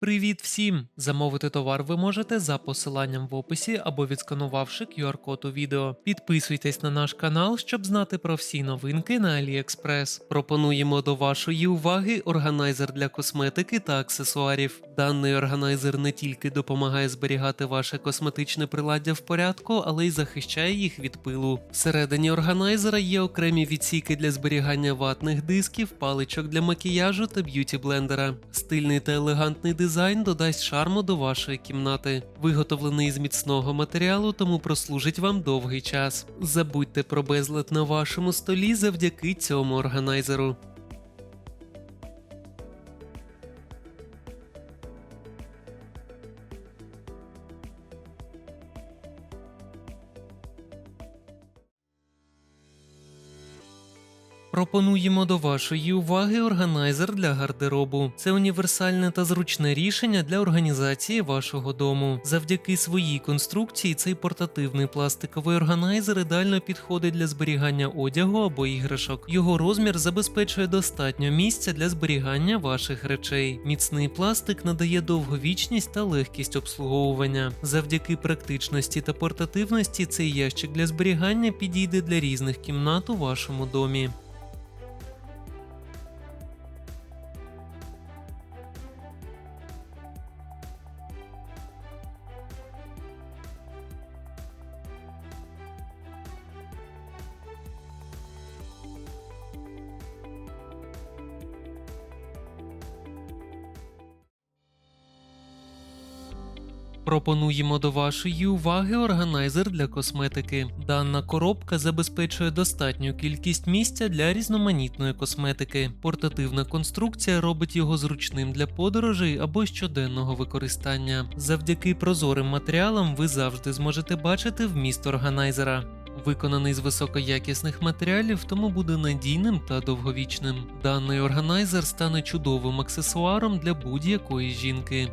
Привіт всім! Замовити товар ви можете за посиланням в описі або відсканувавши QR-код у відео. Підписуйтесь на наш канал, щоб знати про всі новинки на AliExpress. Пропонуємо до вашої уваги органайзер для косметики та аксесуарів. Даний органайзер не тільки допомагає зберігати ваше косметичне приладдя в порядку, але й захищає їх від пилу. Всередині органайзера є окремі відсіки для зберігання ватних дисків, паличок для макіяжу та б'юті блендера. Стильний та елегантний дизайн додасть шарму до вашої кімнати. Виготовлений з міцного матеріалу, тому прослужить вам довгий час. Забудьте про безлад на вашому столі завдяки цьому органайзеру. Пропонуємо до вашої уваги органайзер для гардеробу. Це універсальне та зручне рішення для організації вашого дому. Завдяки своїй конструкції цей портативний пластиковий органайзер ідеально підходить для зберігання одягу або іграшок. Його розмір забезпечує достатньо місця для зберігання ваших речей. Міцний пластик надає довговічність та легкість обслуговування. Завдяки практичності та портативності цей ящик для зберігання підійде для різних кімнат у вашому домі. Пропонуємо до вашої уваги органайзер для косметики. Дана коробка забезпечує достатню кількість місця для різноманітної косметики. Портативна конструкція робить його зручним для подорожей або щоденного використання. Завдяки прозорим матеріалам ви завжди зможете бачити вміст органайзера. Виконаний з високоякісних матеріалів, тому буде надійним та довговічним. Даний органайзер стане чудовим аксесуаром для будь-якої жінки.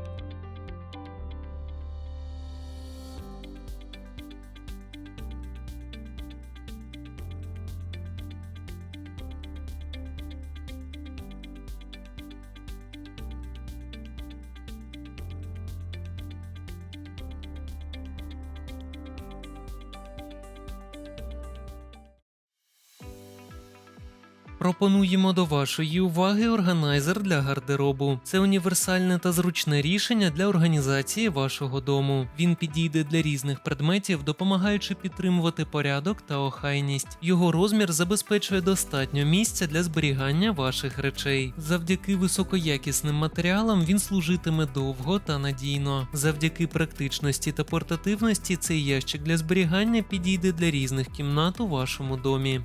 Пропонуємо до вашої уваги органайзер для гардеробу. Це універсальне та зручне рішення для організації вашого дому. Він підійде для різних предметів, допомагаючи підтримувати порядок та охайність. Його розмір забезпечує достатньо місця для зберігання ваших речей. Завдяки високоякісним матеріалам він служитиме довго та надійно. Завдяки практичності та портативності цей ящик для зберігання підійде для різних кімнат у вашому домі.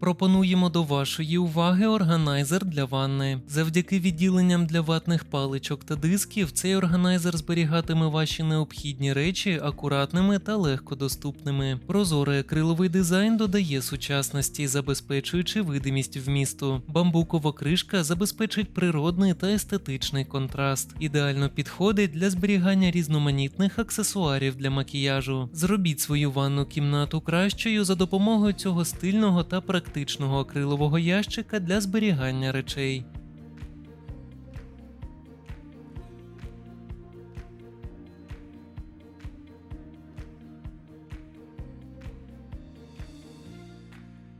Пропонуємо до вашої уваги органайзер для ванни. Завдяки відділенням для ватних паличок та дисків цей органайзер зберігатиме ваші необхідні речі акуратними та легкодоступними. Прозорий акриловий дизайн додає сучасності, забезпечуючи видимість вмісту. Бамбукова кришка забезпечить природний та естетичний контраст. Ідеально підходить для зберігання різноманітних аксесуарів для макіяжу. Зробіть свою ванну кімнату кращою за допомогою цього стильного та практичного акрилового ящика для зберігання речей.